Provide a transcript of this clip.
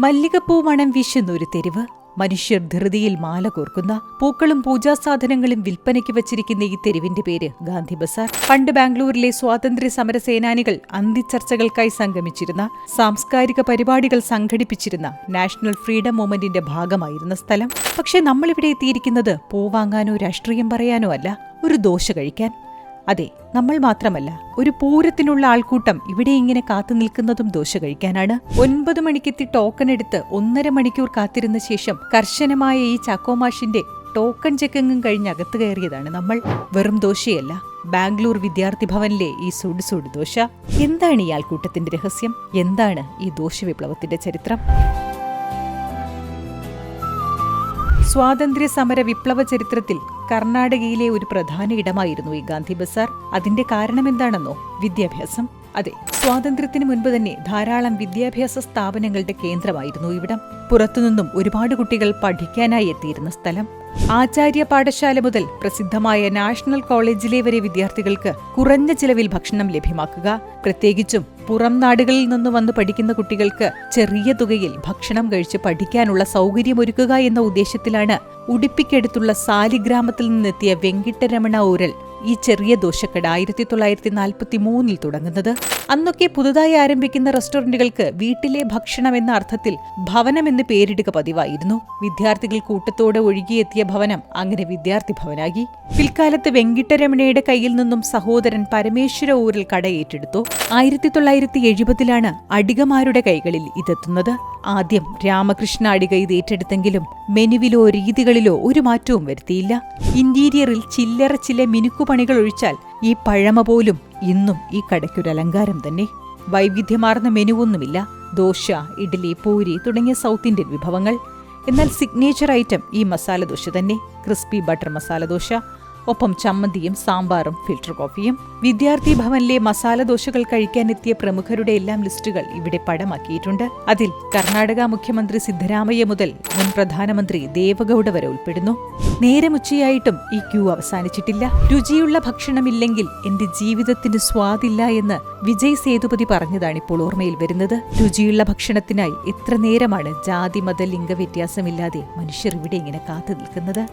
മല്ലികപ്പൂ മണം വീശുന്ന ഒരു തെരുവ്. മനുഷ്യർ ധൃതിയിൽ മാല കോർക്കുന്ന പൂക്കളും പൂജാസാധനങ്ങളും വിൽപ്പനയ്ക്ക് വച്ചിരിക്കുന്ന ഈ തെരുവിന്റെ പേര് ഗാന്ധി ബസാർ. പണ്ട് ബാംഗ്ലൂരിലെ സ്വാതന്ത്ര്യ സമര സേനാനികൾ അന്തിച്ചർച്ചകൾക്കായി സംഗമിച്ചിരുന്ന സാംസ്കാരിക പരിപാടികൾ സംഘടിപ്പിച്ചിരുന്ന നാഷണൽ ഫ്രീഡം മൂവ്മെന്റിന്റെ ഭാഗമായിരുന്ന സ്ഥലം. പക്ഷേ നമ്മളിവിടെ എത്തിയിരിക്കുന്നത് പൂവാങ്ങാനോ രാഷ്ട്രീയം പറയാനോ അല്ല ഒരു ദോശ കഴിക്കാൻ. അതെ നമ്മൾ മാത്രമല്ല ഒരു പൂരത്തിനുള്ള ആൾക്കൂട്ടം ഇവിടെ ഇങ്ങനെ കാത്തു നിൽക്കുന്നതും ദോശ കഴിക്കാനാണ്. ഒൻപത് മണിക്കെത്തി ടോക്കൺ എടുത്ത് ഒന്നര മണിക്കൂർ കാത്തിരുന്ന ശേഷം കർശനമായ ഈ ചാക്കോമാഷിന്റെ ടോക്കൺ ചെക്കിങ്ങും കഴിഞ്ഞ് അകത്ത് കയറിയതാണ് നമ്മൾ. വെറും ദോശയല്ല ബാംഗ്ലൂർ വിദ്യാർത്ഥി ഭവനിലെ ഈ സുഡ് സുഡ് ദോശ. എന്താണ് ഈ ആൾക്കൂട്ടത്തിന്റെ രഹസ്യം? എന്താണ് ഈ ദോശ വിപ്ലവത്തിന്റെ ചരിത്രം? സ്വാതന്ത്ര്യ സമര വിപ്ലവ ചരിത്രത്തിൽ കർണാടകയിലെ ഒരു പ്രധാന ഇടമായിരുന്നു ഈ ഗാന്ധി ബസാർ. അതിന്റെ കാരണം എന്താണെന്നോ വിദ്യാഭ്യാസം. അതെ സ്വാതന്ത്ര്യത്തിന് മുൻപ് തന്നെ ധാരാളം വിദ്യാഭ്യാസ സ്ഥാപനങ്ങളുടെ കേന്ദ്രമായിരുന്നു ഇവിടം. പുറത്തുനിന്നും ഒരുപാട് കുട്ടികൾ പഠിക്കാനായി എത്തിയിരുന്ന സ്ഥലം. ആചാര്യ പാഠശാല മുതൽ പ്രസിദ്ധമായ നാഷണൽ കോളേജിലെ വരെ വിദ്യാർത്ഥികൾക്ക് കുറഞ്ഞ ചിലവിൽ ഭക്ഷണം ലഭ്യമാക്കുക. പ്രത്യേകിച്ചും പുറം നാടുകളിൽ നിന്ന് വന്ന് പഠിക്കുന്ന കുട്ടികൾക്ക് ചെറിയ തുകയിൽ ഭക്ഷണം കഴിച്ച് പഠിക്കാനുള്ള സൗകര്യമൊരുക്കുക എന്ന ഉദ്ദേശത്തിലാണ് ഉടുപ്പിക്കടുത്തുള്ള സാലിഗ്രാമത്തിൽ നിന്നെത്തിയ വെങ്കിട്ടരമണ ഊരൽ ഈ ചെറിയ ദോശക്കട ആയിരത്തി തൊള്ളായിരത്തി നാൽപ്പത്തി മൂന്നിൽ തുടങ്ങുന്നത്. അന്നൊക്കെ പുതുതായി ആരംഭിക്കുന്ന റെസ്റ്റോറന്റുകൾക്ക് വീട്ടിലെ ഭക്ഷണം എന്ന അർത്ഥത്തിൽ ഭവനം എന്ന് പേരിടുക പതിവായിരുന്നു. വിദ്യാർത്ഥികൾ കൂട്ടത്തോടെ ഒഴുകിയെത്തിയ ഭവനം അങ്ങനെ വിദ്യാർത്ഥി ഭവനാകി പിൽക്കാലത്ത് വെങ്കിട്ടരമണയുടെ കയ്യിൽ നിന്നും സഹോദരൻ പരമേശ്വര ഊരിൽ കട ഏറ്റെടുത്തു. ആയിരത്തി തൊള്ളായിരത്തി എഴുപതിലാണ് അടികമാരുടെ കൈകളിൽ ഇതെത്തുന്നത്. ആദ്യം രാമകൃഷ്ണ അടിക ഇത് ഏറ്റെടുത്തെങ്കിലും മെനുവിലോ രീതികളിലോ ഒരു മാറ്റവും വരുത്തിയില്ല. ഇന്റീരിയറിൽ ചില്ലറ ചില മിനുക്കുപണികൾ ഒഴിച്ചാൽ ഈ പഴമ പോലും ഇന്നും ഈ കടയ്ക്കൊരു അലങ്കാരം തന്നെ. വൈവിധ്യമാർന്ന മെനുവൊന്നുമില്ല ദോശ ഇഡ്ഡലി പൂരി തുടങ്ങിയ സൗത്ത് ഇന്ത്യൻ വിഭവങ്ങൾ. എന്നാൽ സിഗ്നേച്ചർ ഐറ്റം ഈ മസാല ദോശ തന്നെ. ക്രിസ്പി ബട്ടർ മസാല ദോശ ഒപ്പം ചമ്മന്തിയും സാമ്പാറും ഫിൽട്ടർ കോഫിയും. വിദ്യാർത്ഥി ഭവനിലെ മസാല ദോശകൾ കഴിക്കാനെത്തിയ പ്രമുഖരുടെ എല്ലാം ലിസ്റ്റുകൾ ഇവിടെ പടമാക്കിയിട്ടുണ്ട്. അതിൽ കർണാടക മുഖ്യമന്ത്രി സിദ്ധരാമയ്യ മുതൽ മുൻ പ്രധാനമന്ത്രി ദേവഗൌഡ വരെ ഉൾപ്പെടുന്നു. നേരമുച്ചയായിട്ടും ഈ ക്യൂ അവസാനിച്ചിട്ടില്ല. രുചിയുള്ള ഭക്ഷണമില്ലെങ്കിൽ എന്റെ ജീവിതത്തിന് സ്വാദില്ല എന്ന് വിജയ് സേതുപതി പറഞ്ഞതാണ് ഇപ്പോൾ ഓർമ്മയിൽ വരുന്നത്. രുചിയുള്ള ഭക്ഷണത്തിനായി എത്ര നേരമാണ് ജാതി മത ലിംഗ വ്യത്യാസമില്ലാതെ മനുഷ്യർ ഇവിടെ ഇങ്ങനെ കാത്തു നിൽക്കുന്നത്?